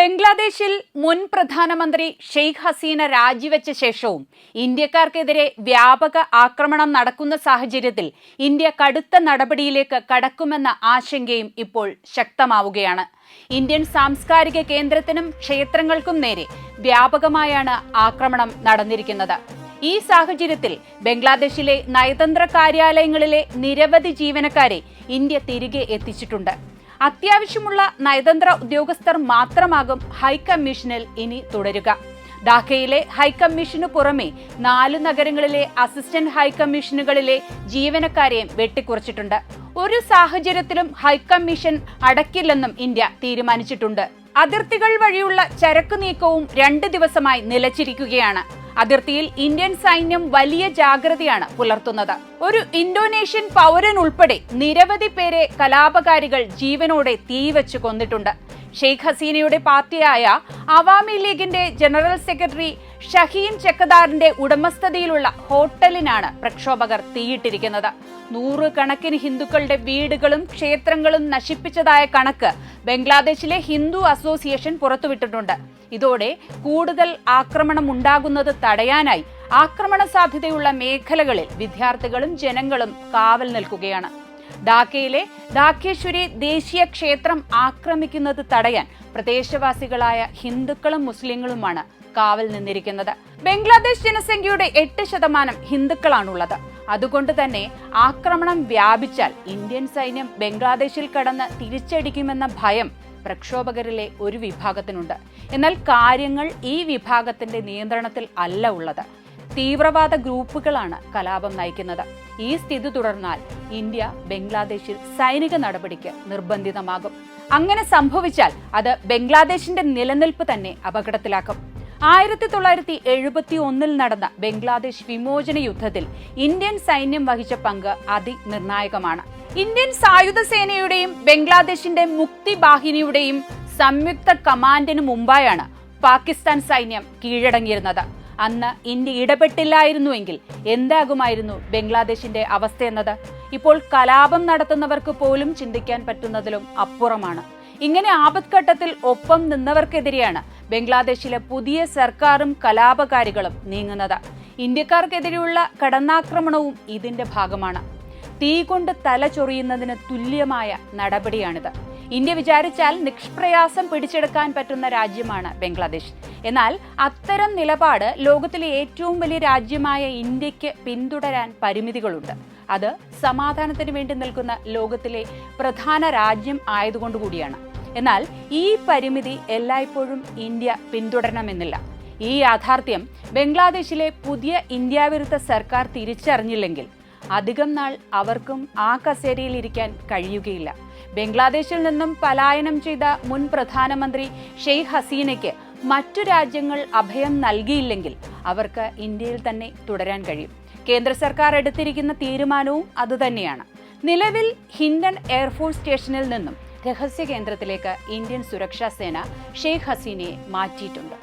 ബംഗ്ലാദേശിൽ മുൻ പ്രധാനമന്ത്രി ഷെയ്ഖ് ഹസീന രാജിവെച്ച ശേഷവും ഇന്ത്യക്കാർക്കെതിരെ വ്യാപക ആക്രമണം നടക്കുന്ന സാഹചര്യത്തിൽ ഇന്ത്യ കടുത്ത നടപടിയിലേക്ക് കടക്കുമെന്ന ആശങ്കയും ഇപ്പോൾ ശക്തമാവുകയാണ്. ഇന്ത്യൻ സാംസ്കാരിക കേന്ദ്രത്തിനും ക്ഷേത്രങ്ങൾക്കും നേരെ വ്യാപകമായാണ് ആക്രമണം നടന്നിരിക്കുന്നത്. ഈ സാഹചര്യത്തിൽ ബംഗ്ലാദേശിലെ നയതന്ത്ര കാര്യാലയങ്ങളിലെ നിരവധി ജീവനക്കാരെ ഇന്ത്യ തിരികെ എത്തിച്ചിട്ടുണ്ട്. അത്യാവശ്യമുള്ള നയതന്ത്ര ഉദ്യോഗസ്ഥർ മാത്രമാകും ഹൈക്കമ്മീഷനിൽ ഇനി തുടരുക. ധാക്കയിലെ ഹൈക്കമ്മീഷനു പുറമെ നാല് നഗരങ്ങളിലെ അസിസ്റ്റന്റ് ഹൈക്കമ്മീഷനുകളിലെ ജീവനക്കാരെയും വെട്ടിക്കുറച്ചിട്ടുണ്ട്. ഒരു സാഹചര്യത്തിലും ഹൈക്കമ്മീഷൻ അടക്കില്ലെന്നും ഇന്ത്യ തീരുമാനിച്ചിട്ടുണ്ട്. അതിർത്തികൾ വഴിയുള്ള ചരക്ക് നീക്കവും രണ്ട് ദിവസമായി നിലച്ചിരിക്കുകയാണ്. അതിർത്തിയിൽ ഇന്ത്യൻ സൈന്യം വലിയ ജാഗ്രതയാണ് പുലർത്തുന്നത്. ഒരു ഇന്തോനേഷ്യൻ പൗരൻ ഉൾപ്പെടെ നിരവധി പേരെ കലാപകാരികൾ ജീവനോടെ തീവച്ച് കൊന്നിട്ടുണ്ട്. ഷെയ്ഖ് ഹസീനയുടെ പാർട്ടിയായ അവാമി ലീഗിന്റെ ജനറൽ സെക്രട്ടറി ഷഹീൻ ചെക്കദാറിന്റെ ഉടമസ്ഥതയിലുള്ള ഹോട്ടലിനാണ് പ്രക്ഷോഭകർ തീയിട്ടിരിക്കുന്നത്. നൂറുകണക്കിന് ഹിന്ദുക്കളുടെ വീടുകളും ക്ഷേത്രങ്ങളും നശിപ്പിച്ചതായ കണക്ക് ബംഗ്ലാദേശിലെ ഹിന്ദു അസോസിയേഷൻ പുറത്തുവിട്ടിട്ടുണ്ട്. ഇതോടെ കൂടുതൽ ആക്രമണം ഉണ്ടാകുന്നത് തടയാനായി ആക്രമണ സാധ്യതയുള്ള മേഖലകളിൽ വിദ്യാർത്ഥികളും ജനങ്ങളും കാവൽ നിൽക്കുകയാണ്. ധാക്കയിലെ ധാക്കേശ്വരി ദേശീയ ക്ഷേത്രം ആക്രമിക്കുന്നത് തടയാൻ പ്രദേശവാസികളായ ഹിന്ദുക്കളും മുസ്ലിങ്ങളുമാണ് കാവൽ നിന്നിരിക്കുന്നത്. ബംഗ്ലാദേശ് ജനസംഖ്യയുടെ എട്ട് ശതമാനം ഹിന്ദുക്കളാണുള്ളത്. അതുകൊണ്ട് തന്നെ ആക്രമണം വ്യാപിച്ചാൽ ഇന്ത്യൻ സൈന്യം ബംഗ്ലാദേശിൽ കടന്ന് തിരിച്ചടിക്കുമെന്ന ഭയം പ്രക്ഷോഭകരിലെ ഒരു വിഭാഗത്തിനുണ്ട്. എന്നാൽ കാര്യങ്ങൾ ഈ വിഭാഗത്തിന്റെ നിയന്ത്രണത്തിൽ അല്ല ഉള്ളത്. തീവ്രവാദ ഗ്രൂപ്പുകളാണ് കലാപം നയിക്കുന്നത്. ഈ സ്ഥിതി തുടർന്നാൽ ഇന്ത്യ ബംഗ്ലാദേശിൽ സൈനിക നടപടിക്ക് നിർബന്ധിതമാകും. അങ്ങനെ സംഭവിച്ചാൽ അത് ബംഗ്ലാദേശിന്റെ നിലനിൽപ്പ് തന്നെ അപകടത്തിലാക്കും. ആയിരത്തി തൊള്ളായിരത്തി എഴുപത്തി ഒന്നിൽ നടന്ന ബംഗ്ലാദേശ് വിമോചന യുദ്ധത്തിൽ ഇന്ത്യൻ സൈന്യം വഹിച്ച പങ്ക് അതിനിർണായകമാണ്. ഇന്ത്യൻ സായുധ സേനയുടെയും ബംഗ്ലാദേശിന്റെ മുക്തി ബാഹിനിയുടെയും സംയുക്ത കമാൻഡിന് മുമ്പായാണ് പാകിസ്ഥാൻ സൈന്യം കീഴടങ്ങിയിരുന്നത്. അന്ന് ഇന്ത്യ ഇടപെട്ടില്ലായിരുന്നുവെങ്കിൽ എന്താകുമായിരുന്നു ബംഗ്ലാദേശിന്റെ അവസ്ഥയെന്നത് ഇപ്പോൾ കലാപം നടത്തുന്നവർക്ക് പോലും ചിന്തിക്കാൻ പറ്റുന്നതിലും അപ്പുറമാണ്. ഇങ്ങനെ ആപത്ഘട്ടത്തിൽ ഒപ്പം നിന്നവർക്കെതിരെയാണ് ബംഗ്ലാദേശിലെ പുതിയ സർക്കാരും കലാപകാരികളും നീങ്ങുന്നത്. ഇന്ത്യക്കാർക്കെതിരെയുള്ള കടന്നാക്രമണവും ഇതിന്റെ ഭാഗമാണ്. തീ കൊണ്ട് തല ചൊറിയുന്നതിന് തുല്യമായ നടപടിയാണിത്. ഇന്ത്യ വിചാരിച്ചാൽ നിഷ്പ്രയാസം പിടിച്ചെടുക്കാൻ പറ്റുന്ന രാജ്യമാണ് ബംഗ്ലാദേശ്. എന്നാൽ അത്തരം നിലപാട് ലോകത്തിലെ ഏറ്റവും വലിയ രാജ്യമായ ഇന്ത്യയ്ക്ക് പിന്തുടരാൻ പരിമിതികളുണ്ട്. അത് സമാധാനത്തിന് വേണ്ടി നിൽക്കുന്ന ലോകത്തിലെ പ്രധാന രാജ്യം ആയതുകൊണ്ടുകൂടിയാണ്. എന്നാൽ ഈ പരിമിതി എല്ലായ്പ്പോഴും ഇന്ത്യ പിന്തുടരണമെന്നില്ല. ഈ യാഥാർത്ഥ്യം ബംഗ്ലാദേശിലെ പുതിയ ഇന്ത്യാവിരുദ്ധ സർക്കാർ തിരിച്ചറിഞ്ഞില്ലെങ്കിൽ അധികം നാൾ അവർക്കും ആ കസേരയിൽ ഇരിക്കാൻ കഴിയുകയില്ല. ബംഗ്ലാദേശിൽ നിന്നും പലായനം ചെയ്ത മുൻ പ്രധാനമന്ത്രി ഷെയ്ഖ് ഹസീനയ്ക്ക് മറ്റു രാജ്യങ്ങൾ അഭയം നൽകിയില്ലെങ്കിൽ അവർക്ക് ഇന്ത്യയിൽ തന്നെ തുടരാൻ കഴിയും. കേന്ദ്ര സർക്കാർ എടുത്തിരിക്കുന്ന തീരുമാനവും അതുതന്നെയാണ്. നിലവിൽ ഹിൻഡൻ എയർഫോഴ്സ് സ്റ്റേഷനിൽ നിന്നും രഹസ്യ കേന്ദ്രത്തിലേക്ക് ഇന്ത്യൻ സുരക്ഷാ സേന ഷെയ്ഖ് ഹസീനയെ മാറ്റിയിട്ടുണ്ട്.